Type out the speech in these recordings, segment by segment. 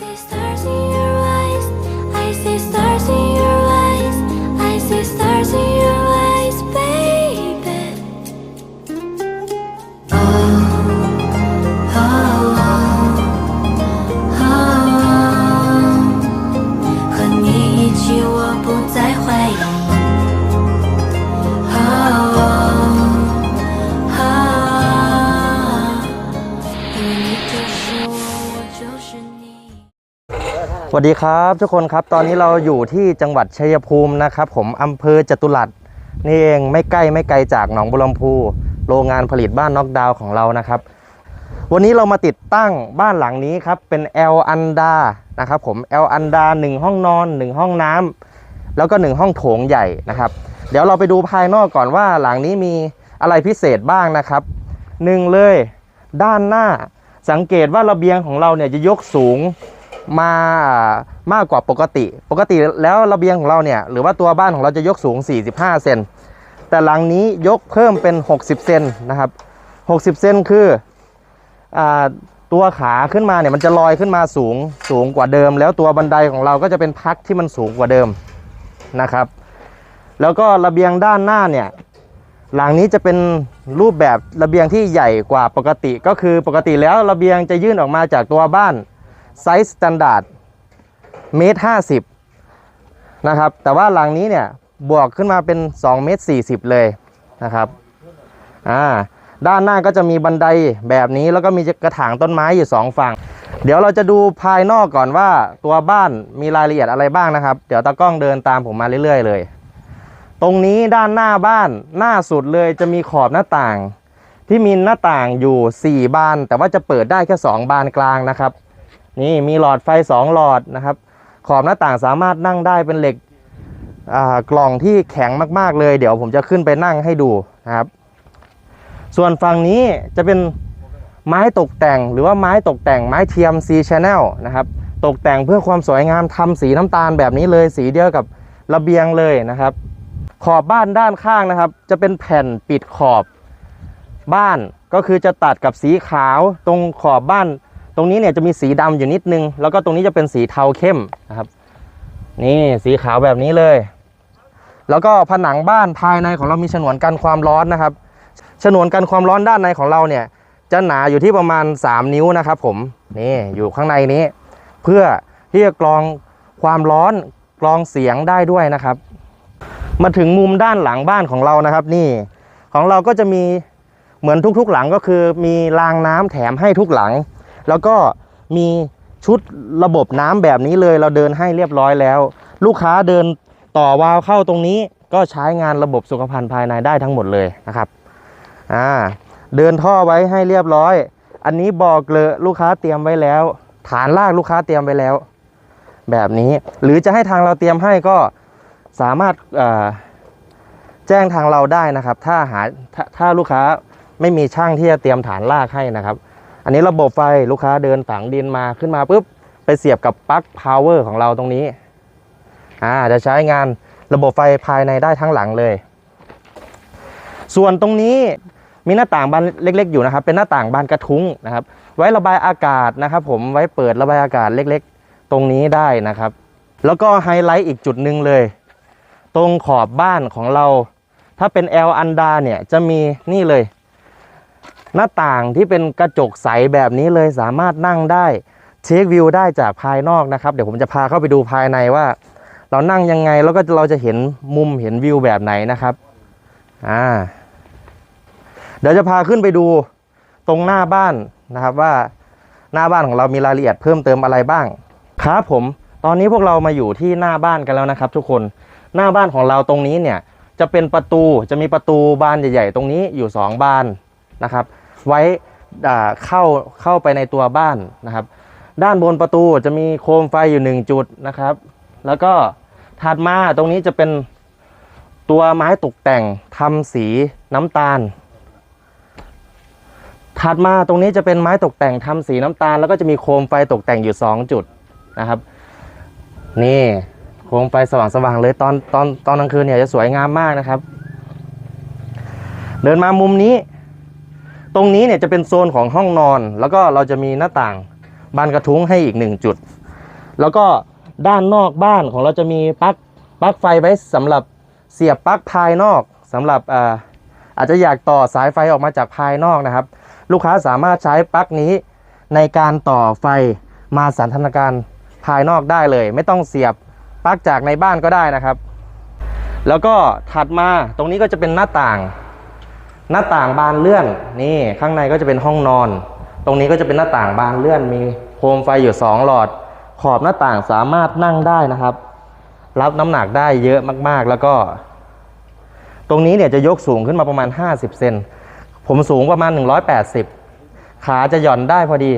this วัสดีครับทุกคนครับตอนนี้เราอยู่ที่จังหวัดชัยภูมินะครับผมอำเภอจตุรัสนี่เองไม่ใกล้ไม่ไกลจากหนองบุรมพู โรงงานผลิตบ้านน็อกดาวของเรานะครับ วันนี้เรามาติดตั้งบ้านหลังนี้ครับเป็น L อันดานะครับผม L อันดา1ห้องนอน 1 ห้องน้ำแล้วก็ 1 ห้องโถงใหญ่นะครับ เดี๋ยวเราไปดูภายนอกก่อนว่าหลังนี้มีอะไรพิเศษบ้างนะครับหนึ่งเลยด้านหน้าสังเกตว่าระเบียงของเราเนี่ยจะยกสูง มามากกว่าปกติ ปกติแล้วระเบียงของเราเนี่ยหรือว่าตัวบ้านของเราจะยกสูง 45 เซนแต่หลังนี้ยกเพิ่มเป็น 60 เซนนะครับ 60 เซนคืออตัวขาขึ้นมาเนี่ยมันจะลอยขึ้นมาสูงสูงกว่าเดิม แล้วตัวบันไดของเราก็จะเป็นพักที่มันสูงกว่าเดิมนะครับ แล้วก็ระเบียงด้านหน้าเนี่ยหลังนี้จะเป็นรูปแบบระเบียงที่ใหญ่กว่าปกติ ก็คือปกติแล้วระเบียงจะยื่นออกมาจากตัวบ้าน ไซส์สแตนดาร์ดเมตรห้าสิบนะครับ แต่ว่าหลังนี้เนี่ยบวกขึ้นมาเป็น2เมตร40 เลยนะครับอ่าด้านหน้าก็จะมีบันไดแบบนี้แล้วก็มีกระถางต้นไม้อยู่ 2 ฝั่ง เดี๋ยวเราจะดูภายนอกก่อนว่าตัวบ้านมีรายละเอียดอะไรบ้างนะครับ เดี๋ยวตากล้องเดินตามผมมาเรื่อย ๆ เลย ตรงนี้ด้านหน้าบ้านหน้าสุดเลยจะมีขอบหน้าต่าง ที่มีหน้าต่างอยู่ 4 บาน แต่ว่าจะเปิดได้แค่2บานกลางนะครับ นี่มีหลอดไฟ 2 หลอดนะครับ ขอบหน้าต่างสามารถนั่งได้เป็นเหล็กกล่องที่แข็งมากๆเลย เดี๋ยวผมจะขึ้นไปนั่งให้ดูนะครับ ส่วนฝั่งนี้จะเป็นไม้ตกแต่งหรือว่าไม้ตกแต่งไม้เทียม C channel นะครับตกแต่งเพื่อความสวยงามทำสีน้ำตาลแบบนี้เลยสีเดียวกับระเบียงเลยนะครับ ขอบบ้านด้านข้างนะครับ จะเป็นแผ่นปิดขอบบ้านก็คือจะตัดกับสีขาวตรงขอบบ้าน ตรงนี้เนี่ยจะมีสีดำอยู่นิดนึง แล้วก็ตรงนี้จะเป็นสีเทาเข้มนะครับ นี่สีขาวแบบนี้เลย แล้วก็ผนังบ้านภายในของเรามีฉนวนกันความร้อนนะครับ ฉนวนกันความร้อนด้านในของเราเนี่ย จะหนาอยู่ที่ประมาณ 3 นิ้วนะครับผมนี่อยู่ข้างในนี้ เพื่อที่จะกรองความร้อนกรองเสียงได้ด้วยนะครับ มาถึงมุมด้านหลังบ้านของเรานะครับ นี่ของเราก็จะมีเหมือนทุกๆหลังก็คือมีรางน้ำแถมให้ทุกหลัง แล้วก็มีชุดระบบน้ำแบบนี้เลย เราเดินให้เรียบร้อยแล้ว ลูกค้าเดินต่อวาล์วเข้าตรงนี้ ก็ใช้งานระบบสุขภัณฑ์ภายในได้ทั้งหมดเลยนะครับอ่าเดินท่อไว้ให้เรียบร้อย อันนี้บอกเลยลูกค้าเตรียมไว้แล้ว ฐานลากลูกค้าเตรียมไว้แล้ว แบบนี้หรือจะให้ทางเราเตรียมให้ก็สามารถแจ้งทางเราได้นะครับ ถ้าหาถ้าถ้าลูกค้าไม่มีช่างที่จะเตรียมฐานลากให้นะครับ อันนี้ระบบไฟลูกค้าเดินฝังดินมาขึ้นมาปุ๊บไปเสียบกับปลั๊กพาวเวอร์ของเราตรงนี้อ่าจะใช้งานระบบไฟภายในได้ทั้งหลังเลย ส่วนตรงนี้มีหน้าต่างบานเล็ก ๆ อยู่นะครับ เป็นหน้าต่างบานกระทุ้งนะครับ ไว้ระบายอากาศนะครับ ผมไว้เปิดระบายอากาศเล็ก ๆ ตรงนี้ได้นะครับ แล้วก็ไฮไลท์อีกจุดหนึ่งเลย ตรงขอบบ้านของเรา ถ้าเป็น L อันดาเนี่ยจะมีนี่เลย หน้าต่างที่เป็นกระจกใสแบบนี้เลยสามารถนั่งได้เช็ควิวได้จากภายนอกนะครับ เดี๋ยวผมจะพาเข้าไปดูภายในว่า เรานั่งยังไงแล้วก็เราจะเห็นมุมเห็นวิวแบบไหนนะครับอ่าเดี๋ยวจะพาขึ้นไปดูตรงหน้าบ้านนะครับว่าหน้าบ้านของเรามีรายละเอียดเพิ่มเติมอะไรบ้างครับผมตอนนี้พวกเรามาอยู่ที่หน้าบ้านกันแล้วนะครับ ทุกคนหน้าบ้านของเราตรงนี้เนี่ยจะเป็นประตูจะมีประตูบานใหญ่ ๆ ตรงนี้อยู่สองบานนะครับ ไว้เข้าเข้าไปในตัวบ้านนะครับ ด้านบนประตูจะมีโคมไฟอยู่หนึ่งจุดนะครับ แล้วก็ถัดมาตรงนี้จะเป็นตัวไม้ตกแต่งทำสีน้ำตาล ถัดมาตรงนี้จะเป็นไม้ตกแต่งทำสีน้ำตาล แล้วก็จะมีโคมไฟตกแต่งอยู่ 2 จุดนะครับ นี่โคมไฟสว่างๆเลยตอนตอนตอนกลางคืนเนี่ยจะสวยงามมากนะครับ เดินมามุมนี้ ตรงนี้เนี่ยจะเป็นโซนของห้องนอน แล้วก็เราจะมีหน้าต่างบานกระทุ้งให้อีกหนึ่งจุด แล้วก็ด้านนอกบ้านของเราจะมีปลั๊กปลั๊กไฟไว้สำหรับเสียบปลั๊กภายนอกสำหรับอ่าอาจจะอยากต่อสายไฟออกมาจากภายนอกนะครับ ลูกค้าสามารถใช้ปลั๊กนี้ในการต่อไฟมาสันทนาการภายนอกได้เลย ไม่ต้องเสียบปลั๊กจากในบ้านก็ได้นะครับ แล้วก็ถัดมาตรงนี้ก็จะเป็นหน้าต่าง หน้าต่างบานเลื่อนนี่ข้างในก็จะเป็นห้องนอน ตรงนี้ก็จะเป็นหน้าต่างบานเลื่อน มีโคมไฟอยู่ 2 หลอด ขอบหน้าต่างสามารถนั่งได้นะครับ รับน้ำหนักได้เยอะมากๆ แล้วก็ ตรงนี้เนี่ยจะยกสูงขึ้นมาประมาณ 50 เซนผมสูงประมาณ 180 ขาจะหย่อนได้พอดี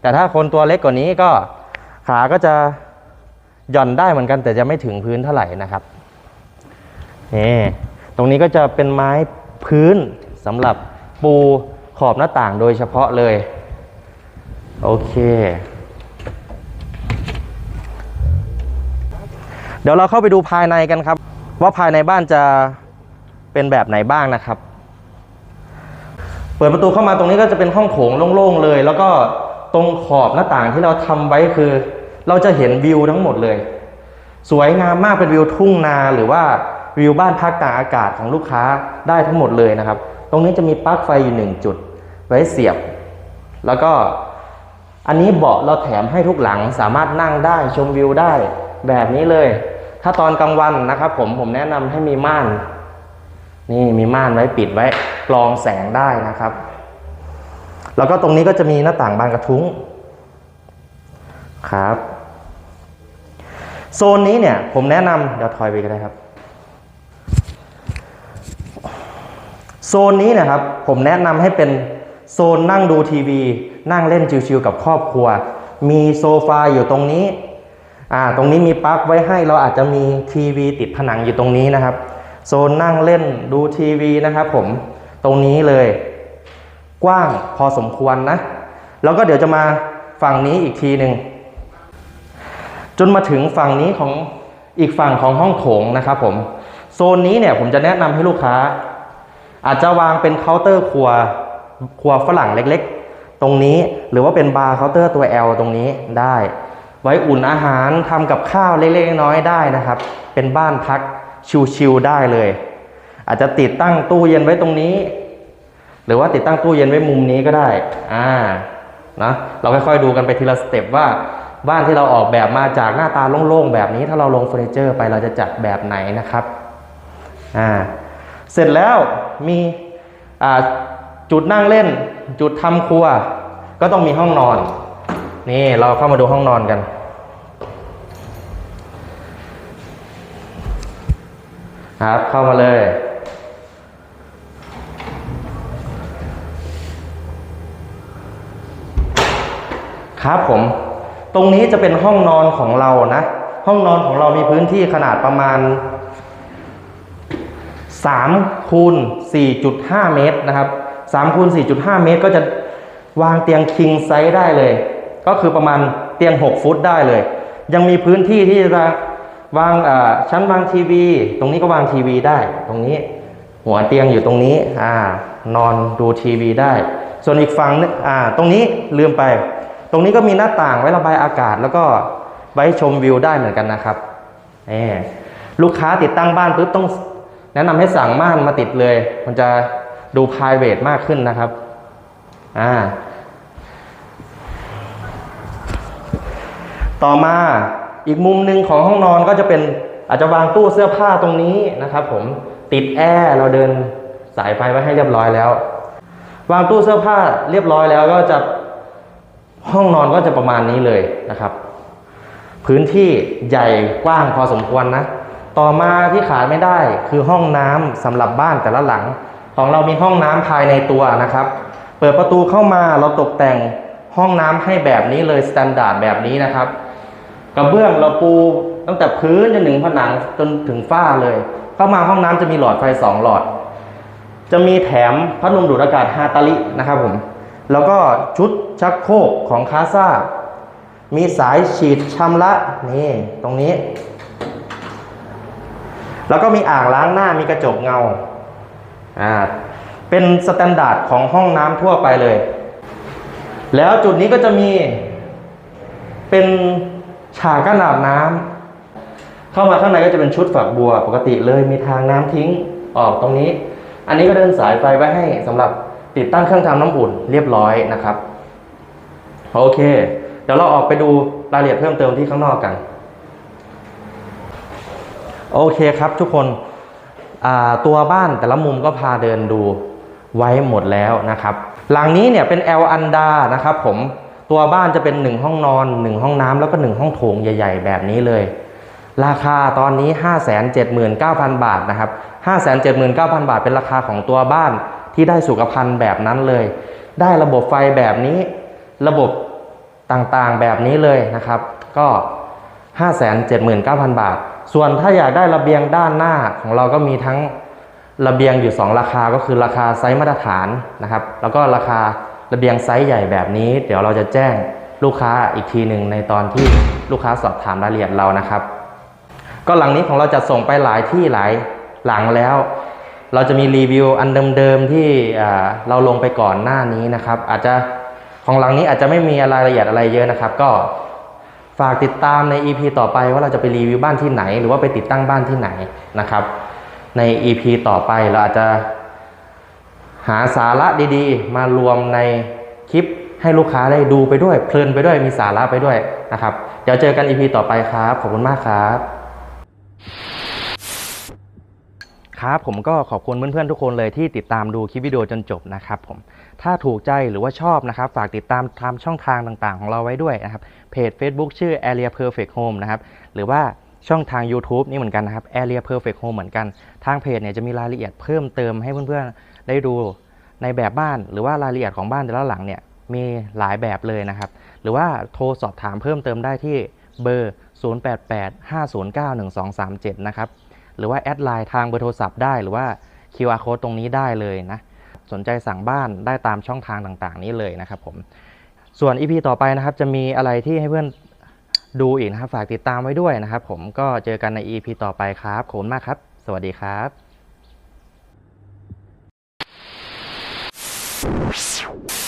แต่ถ้าคนตัวเล็กกว่านี้ก็ขาก็จะหย่อนได้เหมือนกันแต่จะไม่ถึงพื้นเท่าไหร่นะครับนี่ตรงนี้ก็จะเป็นไม้ พื้นสำหรับปูขอบหน้าต่างโดยเฉพาะเลย โอเค เดี๋ยวเราเข้าไปดูภายในกันครับ ว่าภายในบ้านจะเป็นแบบไหนบ้างนะครับ เปิดประตูเข้ามาตรงนี้ก็จะเป็นห้องโถงโล่งๆเลย แล้วก็ตรงขอบหน้าต่างที่เราทำไว้คือ เราจะเห็นวิวทั้งหมดเลย สวยงามมากเป็นวิวทุ่งนาหรือว่า วิวบ้านพักตากอากาศของลูกค้าได้ทั้งหมดเลยนะครับ ตรงนี้จะมีปลั๊กไฟอยู่หนึ่งจุด ไว้เสียบ แล้วก็อันนี้เบาะเราแถมให้ทุกหลังสามารถนั่งได้ชมวิวได้แบบนี้เลย ถ้าตอนกลางวันนะครับผมผมแนะนำให้มีม่าน นี่มีม่านไว้ปิดไว้กรองแสงได้นะครับ แล้วก็ตรงนี้ก็จะมีหน้าต่างบานกระทุ้งครับ โซนนี้เนี่ยผมแนะนำเดี๋ยวถอยไปก็ได้ครับ โซนนี้นะครับผมแนะนำให้เป็นโซนนั่งดูทีวี นั่งเล่นชิวๆกับครอบครัว มีโซฟาอยู่ตรงนี้อ่าตรงนี้มีปลั๊กไว้ให้เราอาจจะมีทีวีติดผนังอยู่ตรงนี้นะครับ โซนนั่งเล่นดูทีวีนะครับผมตรงนี้เลย กว้างพอสมควรนะ แล้วก็เดี๋ยวจะมาฝั่งนี้อีกทีหนึ่งจนมาถึงฝั่งนี้ของอีกฝั่งของห้องโถงนะครับผมโซนนี้เนี่ยผมจะแนะนำให้ลูกค้า อาจจะวางเป็นเคาน์เตอร์ครัวครัวฝรั่งเล็กๆ ตรงนี้หรือว่าเป็นบาร์เคาน์เตอร์ตัว L ตรงนี้ได้ ไว้อุ่นอาหารทำกับข้าวเล็กๆน้อยๆได้นะครับ เป็นบ้านพักชิลๆได้เลย อาจจะติดตั้งตู้เย็นไว้ตรงนี้ หรือว่าติดตั้งตู้เย็นไว้มุมนี้ก็ได้อ่านะเราค่อยๆดูกันไปทีละสเต็ปว่าบ้านที่เราออกแบบมาจากหน้าตาโล่งๆแบบนี้ ถ้าเราลงเฟอร์นิเจอร์ไปเราจะจัดแบบไหนนะครับอ่า เสร็จแล้วมีจุดนั่งเล่น จุดทำครัว ก็ต้องมีห้องนอน นี่เราเข้ามาดูห้องนอนกัน ครับ เข้ามาเลย ครับผม ตรงนี้จะเป็นห้องนอนของเรานะ ห้องนอนของเรามีพื้นที่ขนาดประมาณ 3คูณ4.5 เมตรนะครับ3คูณ4.5 เมตร ก็จะวางเตียงคิงไซส์ได้เลย ก็คือประมาณเตียง 6 ฟุตได้เลย ยังมีพื้นที่ที่จะวางอ่าชั้นวางทีวี ตรงนี้ก็วางทีวีได้ ตรงนี้หัวเตียงอยู่ตรงนี้อ่านอนดูทีวีได้ ส่วนอีกฝั่งนึงอ่าตรงนี้ลืมไป ตรงนี้ก็มีหน้าต่างไว้ระบายอากาศ แล้วก็ไว้ชมวิวได้เหมือนกันนะครับเอลูกค้าติดตั้งบ้านปุ๊บต้อง แนะนำให้สั่งม่านมาติดเลย มันจะดู p r i v a t มากขึ้นนะครับอ่าต่อมาอีกมุมหนึ่งของห้องนอนก็จะเป็นอาจจะวางตู้เสื้อผ้าตรงนี้นะครับ ผมติดแอร์เราเดินสายไฟไว้ให้เรียบร้อยแล้ว วางตู้เสื้อผ้าเรียบร้อยแล้วก็จะห้องนอนก็จะประมาณนี้เลยนะครับ พื้นที่ใหญ่กว้างพอสมควรนะ ต่อมาที่ขาดไม่ได้คือห้องน้ำสำหรับบ้านแต่ละหลัง ของเรามีห้องน้ำภายในตัวนะครับ เปิดประตูเข้ามาเราตกแต่งห้องน้ำให้แบบนี้เลยสแตนดาร์ดแบบนี้นะครับกระเบื้องเราปูตั้งแต่พื้นจนถึงผนังจนถึงฝ้าเลย เข้ามาห้องน้ำจะมีหลอดไฟสองหลอด จะมีแถมพัดลมดูดอากาศฮาตาลินะครับผมแล้วก็ชุดชักโครกของคาซ่ามีสายฉีดชำระนี่ตรงนี้ แล้วก็มีอ่างล้างหน้ามีกระจกเงาอ่าเป็นสแตนดาร์ดของห้องน้ำทั่วไปเลย แล้วจุดนี้ก็จะมีเป็นฉากกั้นอาบน้ำเข้ามาข้างในก็จะเป็นชุดฝักบัวปกติเลยมีทางน้ำทิ้งออกตรงนี้ อันนี้ก็เดินสายไฟไว้ให้สำหรับติดตั้งเครื่องทำน้ำอุ่นเรียบร้อยนะครับ โอเค เดี๋ยวเราออกไปดูรายละเอียดเพิ่มเติมที่ข้างนอกกัน โอเคครับทุกคนตัวบ้านแต่ละมุมก็พาเดินดูไว้หมดแล้วนะครับ หลังนี้เนี่ยเป็นแอลอันดานะครับผมตัวบ้านจะเป็น 1 ห้องนอน 1 ห้องน้ำแล้วก็ 1 ห้องโถงใหญ่ ๆ แบบนี้เลย ราคาตอนนี้ 579,000 บาทนะครับ 579,000 บาทเป็นราคาของตัวบ้านที่ได้สุขภัณฑ์แบบนั้นเลย ได้ระบบไฟแบบนี้ ระบบต่างๆแบบนี้เลยนะครับ ก็ 579,000 บาท ส่วนถ้าอยากได้ระเบียงด้านหน้าของเราก็มีทั้งระเบียงอยู่ 2 ราคาก็คือราคาไซส์มาตรฐานนะครับ แล้วก็ราคาระเบียงไซส์ใหญ่แบบนี้ เดี๋ยวเราจะแจ้งลูกค้าอีกทีหนึ่งในตอนที่ลูกค้าสอบถามรายละเอียดเรานะครับ ก็หลังนี้ของเราจะส่งไปหลายที่หลายหลังแล้ว เราจะมีรีวิวอันเดิมๆที่เราลงไปก่อนหน้านี้นะครับ อาจจะของหลังนี้อาจจะไม่มีรายละเอียดอะไรเยอะนะครับ ก็ ฝากติดตามใน EP ต่อไปว่าเราจะไปรีวิวบ้านที่ไหน หรือว่าไปติดตั้งบ้านที่ไหนนะครับ ใน EP ต่อไปเราอาจจะหาสาระดีๆ มารวมในคลิปให้ลูกค้าได้ดูไปด้วย เพลินไปด้วยมีสาระไปด้วยนะครับ เดี๋ยวเจอกัน EP ต่อไปครับ ขอบคุณมากครับ ครับผมก็ขอบคุณเพื่อนๆทุกคนเลยที่ติดตามดูคลิปวิดีโอจนจบนะครับผม ถ้าถูกใจหรือว่าชอบนะครับ ฝากติดตามตามช่องทางต่างๆ ของเราไว้ด้วยนะครับ เพจ Facebook ชื่อ Area Perfect Home นะครับ หรือว่าช่องทาง YouTube นี่เหมือนกันนะครับ Area Perfect Home เหมือนกัน ทางเพจเนี่ยจะมีรายละเอียดเพิ่มเติมให้เพื่อนๆ ได้ดูในแบบบ้าน หรือว่ารายละเอียดของบ้านแต่ละหลังเนี่ยมีหลายแบบเลยนะครับ หรือว่าโทรสอบถามเพิ่มเติมได้ที่เบอร์ 0885091237 นะครับ หรือว่าแอดไลน์ทางเบอร์โทรศัพท์ได้ หรือว่า QR code ตรงนี้ได้เลยนะ สนใจสั่งบ้านได้ตามช่องทางต่างๆ นี้เลยนะครับผมส่วน EP ต่อไปนะครับจะมีอะไรที่ให้เพื่อนดูอีกนะครับฝากติดตามไว้ด้วยนะครับ ผมก็เจอกันใน EP ต่อไปครับขอบคุณมากครับ สวัสดีครับ